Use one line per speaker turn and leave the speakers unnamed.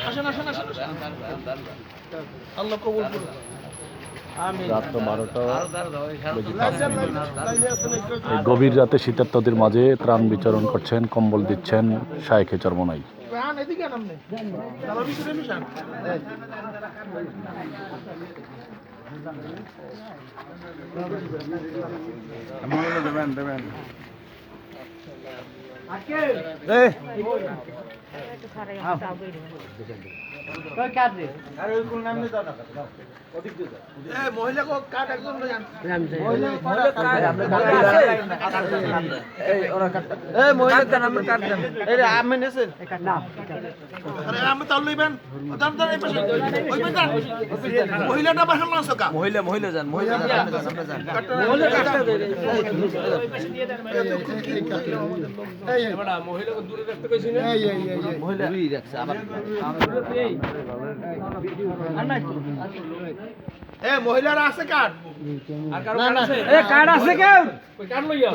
আসেন আসেন আসেন। আল্লাহ কবুল করুন
রাত্র বারোটা। গভীর রাতে শীতার্তদের মাঝে ত্রাণ বিচরণ করছেন কম্বল দিচ্ছেন শায়েখে চরমনাই
আন। এদিকে মহিলাটা পাশে না সকা মহিলা মহিলা যান মহিলা যান মহিলা এ মহিলারা আছে আর কারও আছে এ কাট আছে কেউ? লইয়া?